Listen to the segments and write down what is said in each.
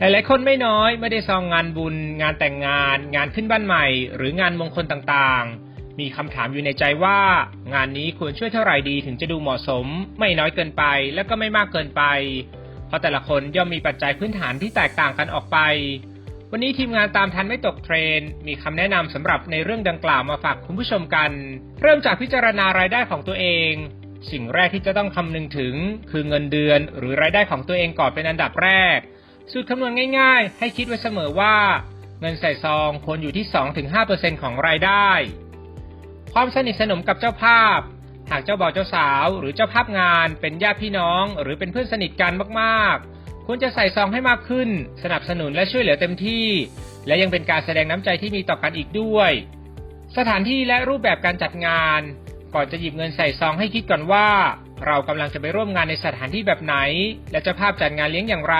หลายๆคนไม่น้อยไม่ได้ซองงานบุญ งานแต่งงาน งานขึ้นบ้านใหม่ หรืองานมงคลต่างๆ มีคำถามอยู่ในใจว่า งานนี้ควรช่วยเท่าไหร่ดีถึงจะดูเหมาะสม ไม่น้อยเกินไปและก็ไม่มากเกินไป เพราะแต่ละคนย่อมมีปัจจัยพื้นฐานที่แตกต่างกันออกไป วันนี้ทีมงานตามทันไม่ตกเทรน มีคำแนะนำสำหรับในเรื่องดังกล่าวมาฝากคุณผู้ชมกัน เริ่มจากพิจารณารายได้ของตัวเอง สิ่งแรกที่จะต้องคำนึงถึง คือเงินเดือน หรือรายได้ของตัวเองก่อนเป็นอันดับแรก สูตรคำนวณง่ายๆ ให้คิดไว้เสมอว่า เงินใส่ซองควรอยู่ที่ 2-5%ของรายได้ ความสนิทสนมกับเจ้าภาพ หากเจ้าบ่าวเจ้าสาว หรือเจ้าภาพงาน เป็นญาติพี่น้อง หรือเป็นเพื่อนสนิทกันมากๆ ควรจะใส่ซองให้มากขึ้น สนับสนุนและช่วยเหลือเต็มที่ และยังเป็นการแสดงน้ำใจที่มีต่อกันอีกด้วย สถานที่และรูปแบบการจัดงาน ก่อนจะหยิบเงินใส่ซองให้คิดก่อนว่า เรากำลังจะไปร่วมงานในสถานที่แบบไหน และจ้าภาพจัดงานเลี้ยงอย่างไร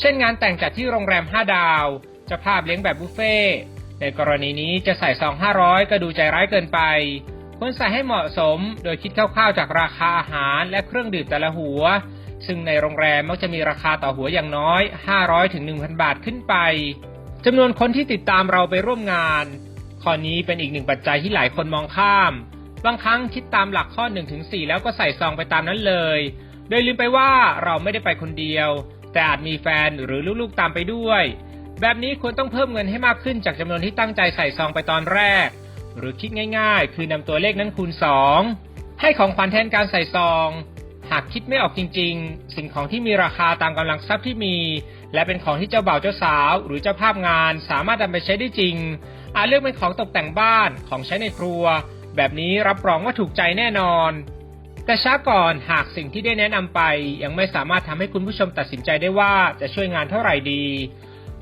เช่นงานแต่งจัดที่โรงแรม 5 ดาวจ้าภาพเลี้ยงแบบบุฟเฟ่ในกรณีนี้จะใส่ซอง 500 ก็ดูใจร้ายเกินไปควรใส่ให้เหมาะสม โดยคิดคร่าวๆจากราคาอาหารและเครื่องดื่มแต่ละหัว ซึ่งในโรงแรมมักจะมีราคาต่อหัวอย่างน้อย 500ถึง1,000 บาทขึ้นไปจำนวนคนที่ติดตามเราไปร่วมงาน ข้อนี้เป็นอีกหนึ่งปัจจัยที่หลายคนมองข้าม บางครั้งคิดตามหลักข้อ1-4แล้วก็ใส่ซองไปตามนั้นเลย โดยลืมไปว่าเราไม่ได้ไปคนเดียว แต่อาจมีแฟนหรือลูกๆตามไปด้วย แบบนี้ควรต้องเพิ่มเงินให้มากขึ้นจากจำนวนที่ตั้งใจใส่ซองไปตอนแรก หรือคิดง่าย ๆ คือนำตัวเลขนั้นคูณ 2 ให้ของขวัญแทนการใส่ซอง หากคิดไม่ออกจริง ๆ สิ่งของที่มีราคาตามกำลังทรัพย์ที่มี และเป็นของที่เจ้าบ่าวเจ้าสาว หรือเจ้าภาพงานสามารถนำไปใช้ได้จริง อาจเลือกเป็นของตกแต่งบ้านของใช้ในครัว แบบนี้รับรองว่าถูกใจแน่นอน แต่ช้าก่อนหากสิ่งที่ได้แนะนำไป ยังไม่สามารถทำให้คุณผู้ชมตัดสินใจได้ว่าจะช่วยงานเท่าไหร่ดี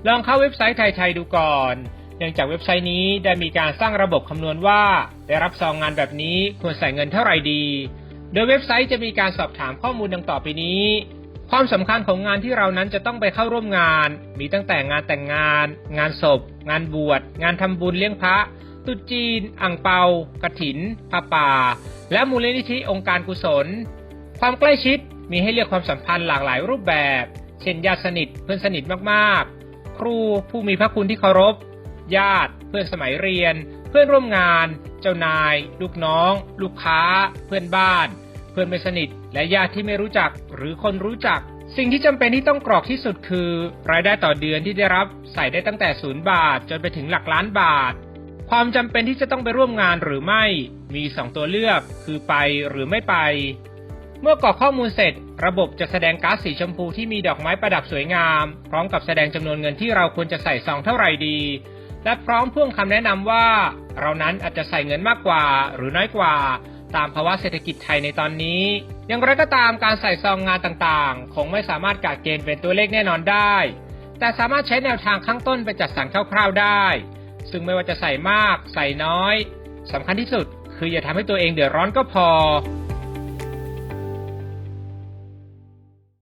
ลองเข้าเว็บไซต์ไทยไทยดูก่อนเนื่องจากเว็บไซต์นี้ได้มีการสร้างระบบคำนวณว่า ได้รับซองงานแบบนี้ควรใส่เงินเท่าไหร่ดี โดยเว็บไซต์จะมีการสอบถามข้อมูลดังต่อไปนี้ ความสำคัญของงานที่เรานั้นจะต้องไปเข้าร่วมงาน มีตั้งแต่งานแต่งงาน งานศพ งานบวช งานทำบุญเลี้ยงพระตุจีน อ่างเปากระถินผ้าป่า และมูลนิธิองค์การกุศล ความใกล้ชิดมีให้เลือกความสัมพันธ์หลากหลายรูปแบบ เช่นญาติสนิทเพื่อนสนิทมากๆ ครูผู้มีพระคุณที่เคารพ ญาติ เพื่อนสมัยเรียน เพื่อนร่วมงาน เจ้านาย ลูกน้อง ลูกค้า เพื่อนบ้าน เพื่อนไม่สนิท และญาติที่ไม่รู้จักหรือคนรู้จัก สิ่งที่จำเป็นที่ต้องกรอกที่สุดคือ รายได้ต่อเดือนที่ได้รับใส่ได้ตั้งแต่ศูนย์บาท จนไปถึงหลักล้านบาท ความจำเป็นที่จะต้องไปร่วมงานหรือไม่ มี 2 ตัวเลือก คือไปหรือไม่ไป เมื่อกรอกข้อมูลเสร็จ ระบบจะแสดงการ์ดสีชมพูที่มีดอกไม้ประดับสวยงาม พร้อมกับแสดงจำนวนเงินที่เราควรจะใส่ซองเท่าไหร่ดีและพร้อมพ่วงคำแนะนำว่า เรานั้นอาจจะใส่เงินมากกว่าหรือน้อยกว่า ตามภาวะเศรษฐกิจไทยในตอนนี้ อย่างไรก็ตามการใส่ซองงานต่างๆ คงไม่สามารถกะเกณฑ์เป็นตัวเลขแน่นอนได้ แต่สามารถใช้แนวทางข้างต้นไปจัดสรรคร่าวๆได้ ซึ่งไม่ว่าจะใส่มาก ใส่น้อยสำคัญที่สุด คืออย่าทำให้ตัวเองเดือดร้อนก็พอ